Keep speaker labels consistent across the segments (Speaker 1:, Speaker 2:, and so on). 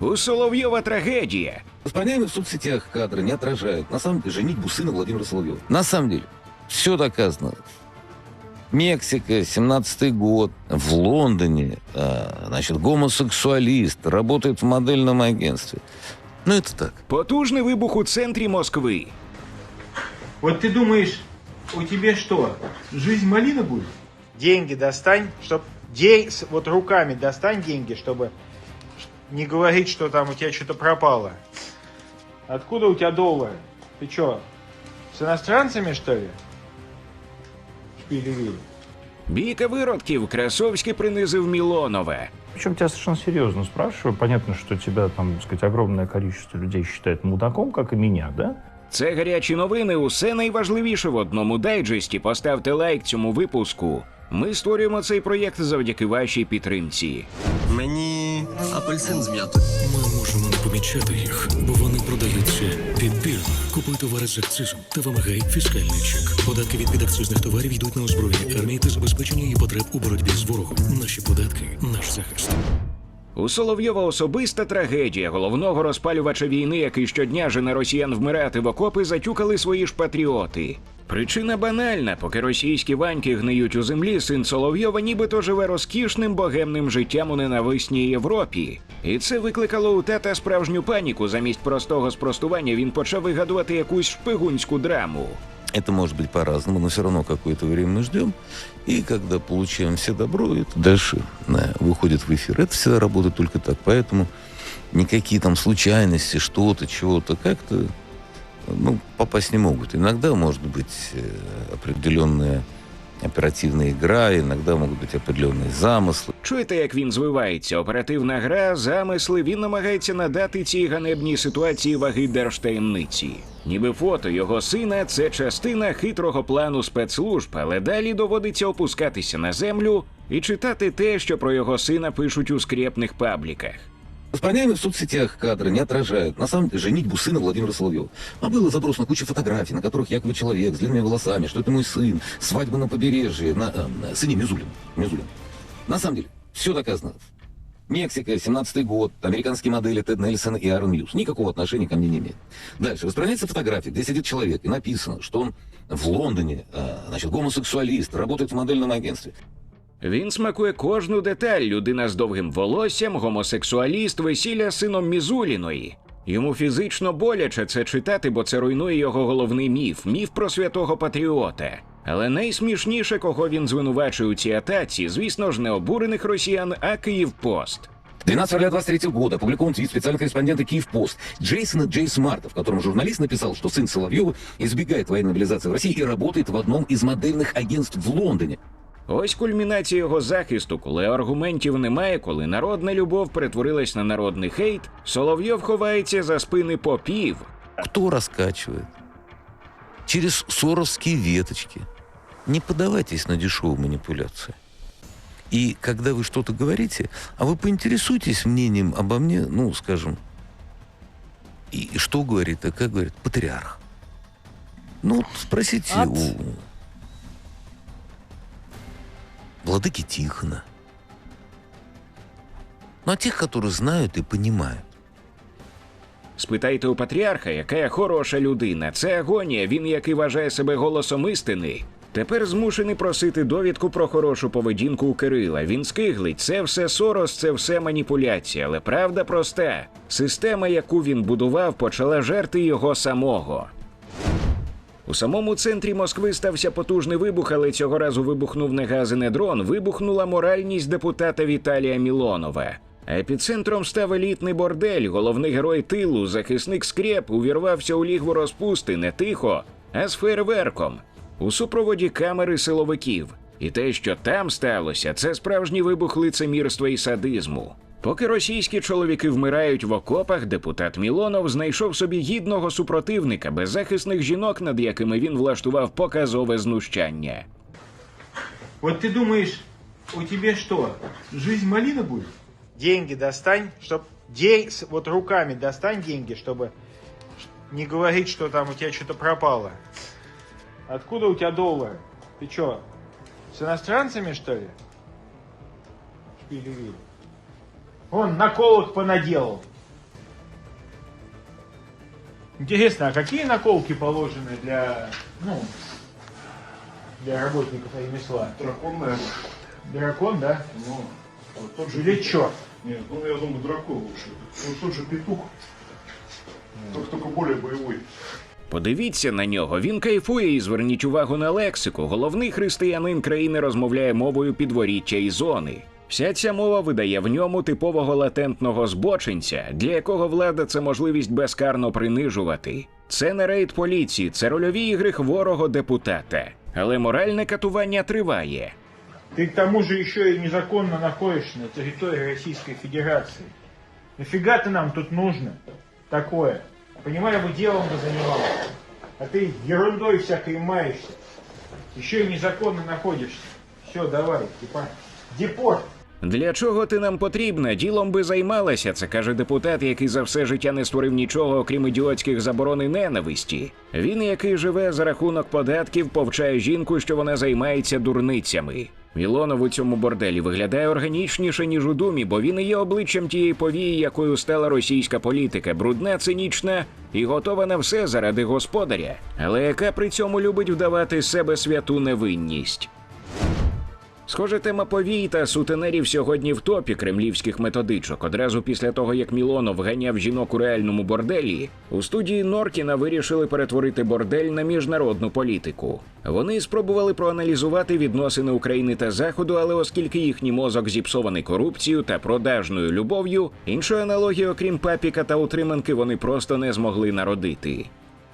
Speaker 1: У Соловйова трагедія.
Speaker 2: Распространяемые в соцсетях кадры не отражают, на самом деле, женитьбу сына Владимира Соловьева. На самом деле, все доказано. Мексика, 17-й год, в Лондоне, а, значит, гомосексуалист, работает в модельном агентстве. Ну, это так.
Speaker 1: Потужний вибух у центрі Москви.
Speaker 3: Вот ты думаешь, у тебя что, жизнь малина будет? Деньги достань, чтоб день, вот руками достань деньги, чтобы не говорить, что там у тебя что-то пропало. Откуда у тебя доллары? Ты что, с иностранцами что ли? Шпили-вили.
Speaker 1: Бійка виродків Красовський принизив Мілонова.
Speaker 4: Причем тебя совершенно серьезно спрашиваю. Понятно, что тебя там, так сказать, огромное количество людей считает мудаком, как и меня, да?
Speaker 1: Це гарячі новини. Усе найважливіше в одному дайджесті. Поставте лайк цьому випуску. Ми створюємо цей проєкт завдяки вашій підтримці.
Speaker 5: Мені апельсин з м'ятою.
Speaker 6: Ми можемо не помічати їх, бо вони продаються підпільно. Купуй товари з акцизом та вимагай фіскальний чек. Податки від підакцизних товарів йдуть на озброєння армії та забезпечення її потреб у боротьбі з ворогом. Наші податки наш захист.
Speaker 1: У Соловйова особиста трагедія головного розпалювача війни, який щодня жене росіян вмирати в окопи, затюкали свої ж патріоти. Причина банальна, поки російські ваньки гниють у землі, син Соловйова нібито живе розкішним богемним життям у ненависній Європі. І це викликало у тата справжню паніку. Замість простого спростування він почав вигадувати якусь шпигунську драму.
Speaker 2: Это может быть по-разному, но все равно какое-то время мы ждем. И когда получаем все добро, это дальше да, выходит в эфир. Это всегда работает только так. Поэтому никакие там случайности, что-то, чего-то как-то ну, попасть не могут. Иногда может быть э, определенная оперативная игра, иногда могут быть определенные замыслы.
Speaker 1: Чуєте, як він звивається? Оперативна гра, замисли. Він намагається надати цій ганебній ситуації ваги держтаємниці. Ніби фото його сина це частина хитрого плану спецслужб, але далі доводиться опускатися на землю і читати те, що про його сина пишуть у скрепних пабліках.
Speaker 2: Распространяемые в соцсетях кадры не отражают, на самом деле, женитьбу сына Владимира Соловьева. А было забросано куча фотографий, на которых якобы человек с длинными волосами, что это мой сын, свадьба на побережье, на, э, на сыне Мизулин. Мизулин. На самом деле, все доказано. Мексика, 17-й год, американские модели Тед Нельсон и Аарон Мьюз. Никакого отношения ко мне не имеет. Дальше. Распространяется фотография, где сидит человек, и написано, что он в Лондоне, значит, гомосексуалист, работает в модельном агентстве.
Speaker 1: Він смакує кожну деталь: людина з довгим волоссям, гомосексуаліст, весілля з сином Мізуліної. Йому фізично боляче це читати, бо це руйнує його головний міф міф про святого патріота. Але найсмішніше, кого він звинувачує у цій атаці, звісно ж, не обурених росіян, а Київпост.
Speaker 2: 12 февраля 23 года опубликован твит специального корреспондента Киевпост Джейсона Джей Смарта, в котором журналист написал, что сын Соловьева избегает военной мобилизации в России и работает в одном из модельных агентств в Лондоне.
Speaker 1: Ось кульмінація його захисту, коли аргументів немає, коли народна любов перетворилась на народний хейт, Соловйов ховається за спини попів.
Speaker 2: Кто раскачивает? Через соровские веточки. Не поддавайтесь на дешевые манипуляции. И когда вы что-то говорите, а вы поинтересуйтесь мнением обо мне, ну, скажем, и что говорит, а как говорит патриарх. Ну, спросите
Speaker 3: От?
Speaker 2: у владыки Тихона. Ну, а тех, которые знают и понимают.
Speaker 1: Спитайте у патріарха, яка хороша людина. Це агонія. Він, який вважає себе голосом істини. Тепер змушений просити довідку про хорошу поведінку у Кирила. Він скиглить. Це все сорос, це все маніпуляція. Але правда проста: система, яку він будував, почала жерти його самого. У самому центрі Москви стався потужний вибух, але цього разу вибухнув не газ і не дрон. Вибухнула моральність депутата Віталія Мілонова. Епіцентром став елітний бордель. Головний герой тилу, захисник скреп, увірвався у лігву розпусти не тихо, а з фейерверком у супроводі камери силовиків. І те, що там сталося, це справжній вибух лицемірства і садизму. Поки російські чоловіки вмирають в окопах, депутат Мілонов знайшов собі гідного супротивника беззахисних жінок, над якими він влаштував показове знущання.
Speaker 3: Вот ты думаешь, у тебя что, жизнь малина будет? Деньги достань, чтоб день, вот руками достань деньги, чтобы не говорить, что там у тебя что-то пропало. Откуда у тебя доллары? Ты что, с иностранцами что ли? Шпили-вили. Он наколок понаделал. Интересно, а какие наколки положены для, ну, для работников ремесла?
Speaker 7: Дракон, наверное.
Speaker 3: Дракон, да?
Speaker 7: Ну, вот тот же
Speaker 3: Или черт?
Speaker 7: Нет, ну я думаю, дракон лучше. Вот тот же петух. Только, только более боевой.
Speaker 1: Подивіться на нього, він кайфує і зверніть увагу на лексику. Головний християнин країни розмовляє мовою підворіття і зони. Вся ця мова видає в ньому типового латентного збочинця, для якого влада це можливість безкарно принижувати. Це не рейд поліції, це рольові ігри хворого депутата. Але моральне катування триває.
Speaker 3: Ты к тому же еще и незаконно находишься на территории Российской Федерации. Нафига ты нам тут нужно такое? Понимаю, бы делом бы занимался. А ты ерундой всякой маешься. Еще и незаконно находишься. Все, давай, типа, депорт.
Speaker 1: Для чого ти нам потрібна? Ділом би займалася, це каже депутат, який за все життя не створив нічого, окрім ідіотських заборон і ненависті. Він, який живе за рахунок податків, повчає жінку, що вона займається дурницями. Мілонов у цьому борделі виглядає органічніше, ніж у думі, бо він і є обличчям тієї повії, якою стала російська політика, брудна, цинічна і готова на все заради господаря, але яка при цьому любить вдавати з себе святу невинність. Схоже, тема повій та сутенерів сьогодні в топі кремлівських методичок. Одразу після того, як Мілонов ганяв жінок у реальному борделі, у студії Норкіна вирішили перетворити бордель на міжнародну політику. Вони спробували проаналізувати відносини України та Заходу, але оскільки їхній мозок зіпсований корупцією та продажною любов'ю, іншої аналогії, окрім папіка та утриманки, вони просто не змогли народити.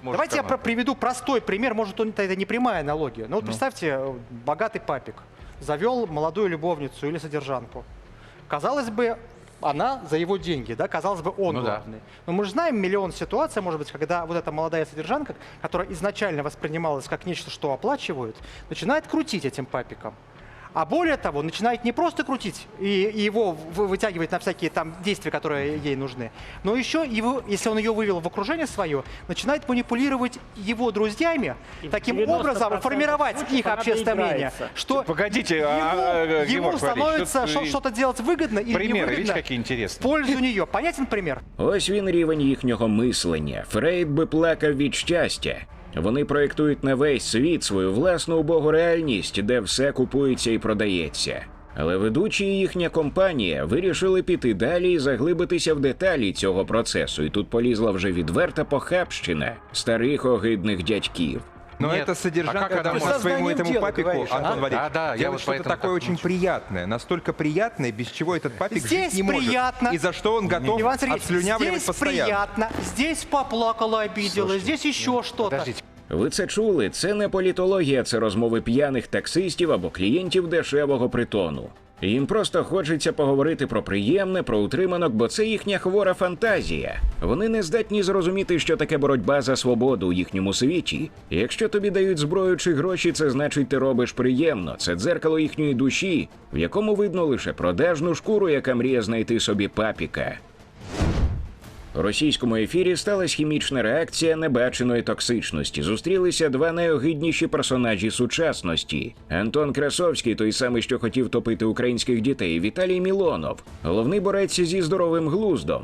Speaker 8: Давайте я про- приведу простой пример. Может, он, это не прямая аналогия. Но вот представьте, э, богатый папик завел молодую любовницу или содержанку. Казалось бы, она за его деньги, да, казалось бы, он
Speaker 9: Ну да.
Speaker 8: главный. Но мы же знаем миллион ситуаций, может быть, когда вот эта молодая содержанка, которая изначально воспринималась как нечто, что оплачивают, начинает крутить этим папиком. А более того, начинает не просто крутить и, и его вы- вытягивать на всякие там действия, которые ей нужны, но еще его, если он ее вывел в окружение свое, начинает манипулировать его друзьями, таким
Speaker 10: 90%
Speaker 8: образом формировать
Speaker 10: случаев
Speaker 8: их
Speaker 10: она
Speaker 8: общественное мнение,
Speaker 10: доиграется.
Speaker 8: что
Speaker 9: Погодите,
Speaker 8: ему,
Speaker 9: а, а,
Speaker 8: ему
Speaker 9: Георг Валерьевич,
Speaker 8: становится
Speaker 9: тут,
Speaker 8: что-
Speaker 9: э,
Speaker 8: что-то делать выгодно или
Speaker 9: Примеры, видите,
Speaker 8: невыгодно
Speaker 9: какие
Speaker 8: в
Speaker 9: интересные.
Speaker 8: пользу нее. Понятен пример?
Speaker 1: Ось він рівень їхнього мислення. Фрейд би плакав від щастя. Вони проєктують на весь світ свою власну убогу реальність, де все купується і продається. Але ведучі і їхня компанія вирішили піти далі і заглибитися в деталі цього процесу. І тут полізла вже відверта похабщина старих огидних дядьків.
Speaker 11: Но
Speaker 9: Нет.
Speaker 11: это
Speaker 9: А
Speaker 11: содержанка
Speaker 9: как это
Speaker 11: домой
Speaker 9: можно?
Speaker 11: своему
Speaker 8: Сознанием
Speaker 11: этому
Speaker 8: дела,
Speaker 11: папику,
Speaker 8: говоришь, а?
Speaker 11: Антон Валерьевич,
Speaker 9: Да, да, я
Speaker 11: делает
Speaker 9: вот
Speaker 11: что-то
Speaker 9: поэтому
Speaker 11: такое
Speaker 9: так
Speaker 11: очень
Speaker 9: молчу.
Speaker 11: приятное, настолько приятное, без чего этот папик
Speaker 8: Здесь
Speaker 11: жить не может.
Speaker 8: приятно.
Speaker 11: И за что он готов
Speaker 8: Иван Сергеевич,
Speaker 11: отслюнявливать
Speaker 8: здесь
Speaker 11: постоянно.
Speaker 8: приятно, здесь поплакала, обиделась, здесь еще что-то.
Speaker 9: Подождите.
Speaker 1: Ви це чули? Це не політологія, це розмови п'яних таксистів або клієнтів дешевого притону. Їм просто хочеться поговорити про приємне, про утриманок, бо це їхня хвора фантазія. Вони не здатні зрозуміти, що таке боротьба за свободу у їхньому світі. Якщо тобі дають зброю чи гроші, це значить ти робиш приємно. Це дзеркало їхньої душі, в якому видно лише продажну шкуру, яка мріє знайти собі папіка. У російському ефірі сталася хімічна реакція небаченої токсичності. Зустрілися два найогидніші персонажі сучасності: Антон Красовський, той самий, що хотів топити українських дітей, Віталій Мілонов, головний борець зі здоровим глуздом.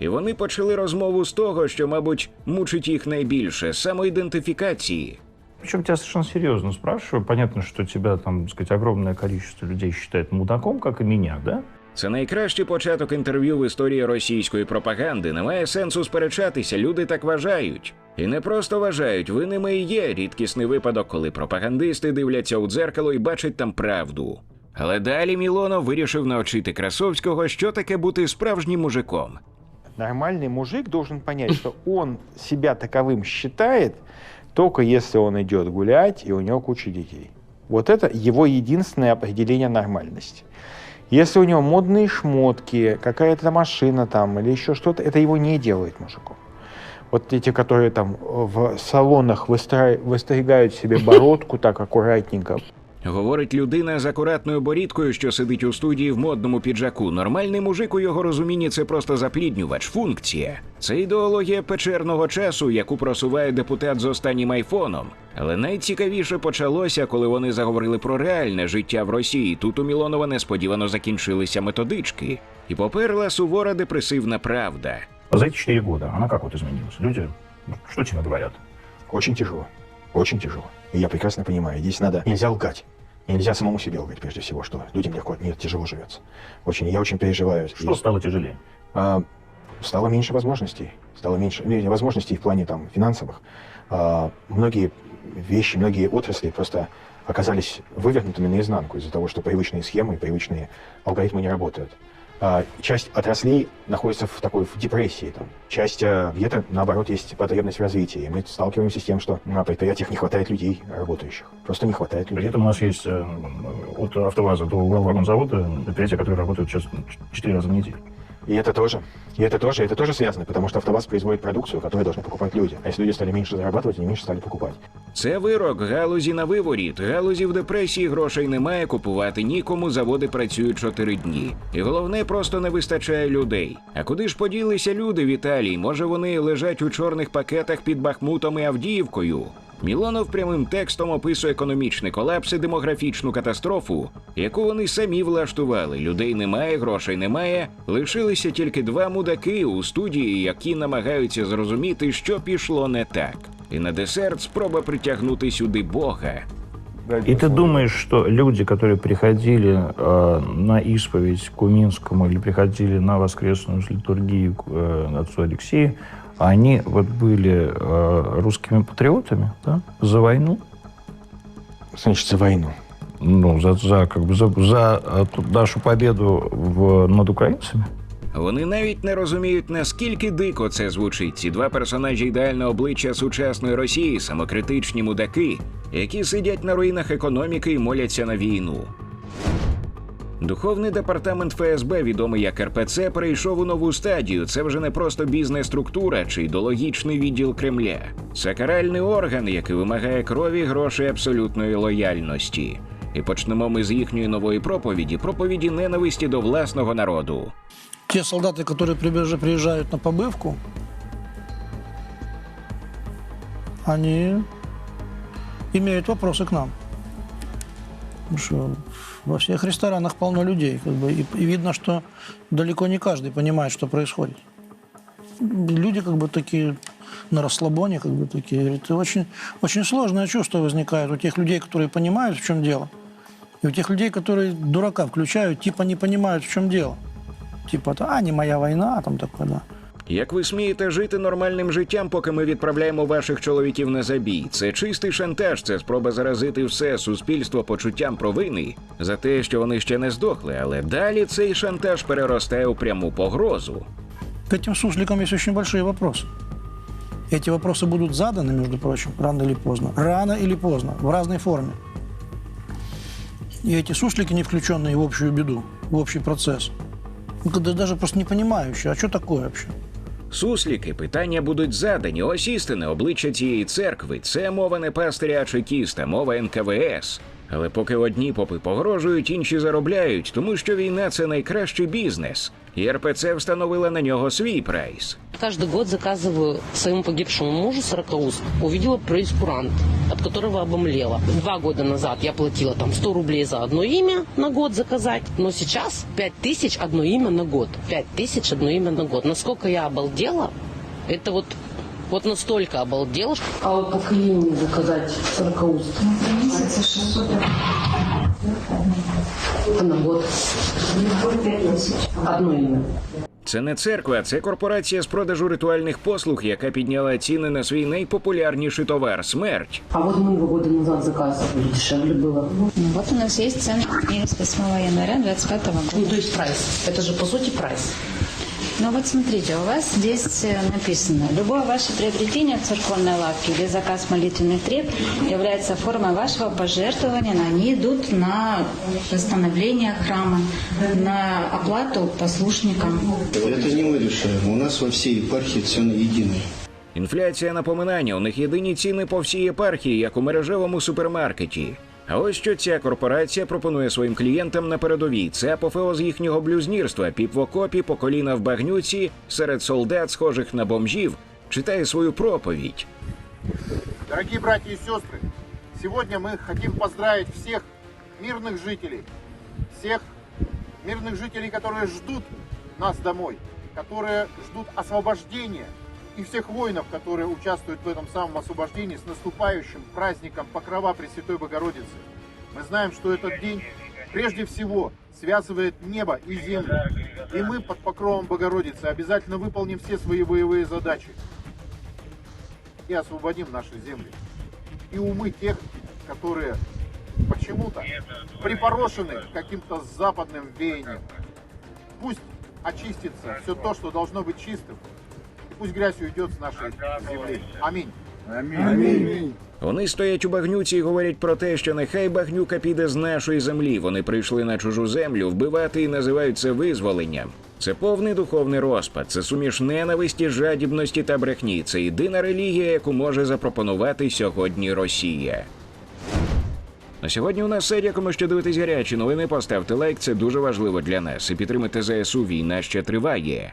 Speaker 1: І вони почали розмову з того, що, мабуть, мучить їх найбільше самоідентифікації.
Speaker 4: Причем тебя совершенно серьезно спрашиваю. Понятно, что тебя там, так сказать, огромное количество людей считает мудаком, как и меня, да?
Speaker 1: Це найкращий початок інтерв'ю в історії російської пропаганди. Немає сенсу сперечатися, люди так вважають. І не просто вважають, винними і є рідкісний випадок, коли пропагандисти дивляться у дзеркало і бачать там правду. Але далі Мілонов вирішив навчити Красовського, що таке бути справжнім мужиком.
Speaker 3: Нормальный мужик должен понять, что он себя таковым считает, только если он идет гулять и у него куча детей. Вот это его единственное определение нормальности. Если у него модные шмотки, какая-то машина там или еще что-то, это его не делает мужиком. Вот эти, которые там в салонах выстра- выстригают себе бородку так аккуратненько,
Speaker 1: Говорить людина з акуратною борідкою, що сидить у студії в модному піджаку. Нормальний мужик у його розумінні це просто запліднювач, функція. Це ідеологія печерного часу, яку просуває депутат з останнім айфоном. Але найцікавіше почалося, коли вони заговорили про реальне життя в Росії. Тут у Мілонова несподівано закінчилися методички, і поперла сувора депресивна правда.
Speaker 4: За эти четыре года она как вот изменилась? Люди Что тебе говорят?
Speaker 9: Очень тяжело. Очень тяжело. И я прекрасно понимаю, здесь надо... Нельзя лгать. Нельзя самому себе лгать, прежде всего, что людям легко, нет, тяжело живется. Очень, я очень переживаю.
Speaker 4: Что
Speaker 9: И,
Speaker 4: стало тяжелее?
Speaker 9: а, стало меньше возможностей. Стало меньше ну, возможностей в плане там финансовых. А, многие вещи, многие отрасли просто оказались вывернутыми наизнанку из-за того, что привычные схемы, привычные алгоритмы не работают. А, часть отраслей находится в такой в депрессии. Там. Часть а, где-то, наоборот, есть потребность в развитии. И мы сталкиваемся с тем, что на предприятиях не хватает людей работающих. Просто не хватает
Speaker 4: При
Speaker 9: людей.
Speaker 4: этом у нас есть э, от АвтоВАЗа до Уралвагонзавода предприятия, которые работают сейчас 4 раза в неделю.
Speaker 9: И это тоже. И это тоже, это тоже связано, потому что АвтоВАЗ производит продукцию, которую должны покупать люди. А если люди стали меньше зарабатывать, они меньше стали покупать.
Speaker 1: Це вирок галузі на виворіт. Галузі в депресії грошей немає, купувати нікому, заводи працюють чотири дні. І головне, просто не вистачає людей. А куди ж поділися люди в Італії? Може, вони лежать у чорних пакетах під Бахмутом і Авдіївкою? Мілонов прямим текстом описує економічний колапс і демографічну катастрофу, яку вони самі влаштували. Людей немає, грошей немає. Лишилися тільки два мудаки у студії, які намагаються зрозуміти, що пішло не так. І на десерт спроба притягнути сюди Бога.
Speaker 4: И ты думаешь, что люди, которые приходили э, на исповедь к Куминскому или приходили на воскресную литургию к э, отцу Алексею, они вот были э, русскими патриотами, да, за войну,
Speaker 9: Значит, за войну.
Speaker 4: ну, за, за, как бы, за, за э, ту- нашу победу в, над украинцами.
Speaker 1: Вони навіть не розуміють, наскільки дико це звучить. Ці два персонажі ідеального обличчя сучасної Росії, самокритичні мудаки, які сидять на руїнах економіки і моляться на війну. Духовний департамент ФСБ, відомий як РПЦ, перейшов у нову стадію. Це вже не просто бізнес-структура чи ідеологічний відділ Кремля. Це каральний орган, який вимагає крові, грошей, абсолютної лояльності. І почнемо ми з їхньої нової проповіді проповіді ненависті до власного народу.
Speaker 10: те солдаты, которые прибеж- приезжают на побывку, они имеют вопросы к нам. Потому что во всех ресторанах полно людей, как бы, и, и видно, что далеко не каждый понимает, что происходит. Люди как бы такие на расслабоне, как бы такие. Это очень, очень сложное чувство возникает у тех людей, которые понимают, в чем дело. И у тех людей, которые дурака включают, типа не понимают, в чем дело. Типа, а, не моя война, там такое, да.
Speaker 1: Як ви смієте жити нормальним життям, поки ми відправляємо ваших чоловіків на забій? Це чистий шантаж, це спроба заразити все суспільство почуттям провини за те, що вони ще не здохли. Але далі цей шантаж переростає у пряму погрозу.
Speaker 10: К этим сусликам есть очень большие вопросы. Эти вопросы будут заданы, между прочим, рано или поздно. Рано или поздно, в разной форме. И эти суслики, не включенные в общую беду, в общий процесс, ну, когда даже просто не понимающие, а что такое вообще?
Speaker 1: Сусліки питання будуть задані. Ось істине обличчя цієї церкви. Це мова не пастиря а чекіста, мова НКВС. Але поки одні попи погрожують, інші заробляють, тому що війна це найкращий бізнес. І РПЦ встановила на нього свій прайс.
Speaker 12: Каждый год заказываю своему погибшему мужу сорокауст. Увидела прейскурант, от которого обомлела. Два года назад я платила там 100 рублей за одно имя на год заказать, но сейчас 5 тысяч одно имя на год. 5 тысяч одно имя на год. Насколько я обалдела, это вот вот настолько обалдела. А вот по клинике заказать сорокауст? На год. Одно имя.
Speaker 1: Це не церква, це корпорація з продажу ритуальних послуг, яка підняла ціни на свій найпопулярніший товар смерть.
Speaker 12: А вот мы его года назад заказывали, дешевле было.
Speaker 13: Вот у нас есть цены с 8 января 25
Speaker 12: Ну,
Speaker 13: года.
Speaker 12: то есть прайс. Это же по сути прайс.
Speaker 13: Ну вот смотрите, у вас здесь э, написано, любое ваше приобретение в церковной лавке или заказ молитвенных треб является формой вашего пожертвования, они идут на восстановление храма, на оплату послушникам.
Speaker 5: Это не мы решаем. У нас во всей епархии цены единые.
Speaker 1: Інфляція напоминання. У них єдині ціни по всій єпархії, як у мережевому супермаркеті. А ось що ця корпорація пропонує своїм клієнтам на передовій. Це апофеоз їхнього блюзнірства, піп в окопі, по коліна в багнюці, серед солдат, схожих на бомжів, читає свою проповідь.
Speaker 7: Дорогие братья и сестры, сегодня мы хотим поздравить всех мирных жителей, всех мирных жителей, которые ждут нас домой, которые ждут освобождения И всех воинов, которые участвуют в этом самом освобождении с наступающим праздником Покрова Пресвятой Богородицы. Мы знаем, что этот день прежде всего связывает небо и землю. И мы под покровом Богородицы обязательно выполним все свои боевые задачи и освободим наши земли. И умы тех, которые почему-то припорошены каким-то западным веянием. Пусть очистится все то, что должно быть чистым, пусть грязь уйдет с нашей земли. Аминь.
Speaker 1: Вони стоять у багнюці і говорять про те, що нехай багнюка піде з нашої землі. Вони прийшли на чужу землю вбивати і називають це визволенням. Це повний духовний розпад, це суміш ненависті, жадібності та брехні. Це єдина релігія, яку може запропонувати сьогодні Росія. На сьогодні у нас все. Дякуємо, що дивитесь гарячі новини. Поставте лайк, це дуже важливо для нас. І підтримайте ЗСУ. Війна ще триває.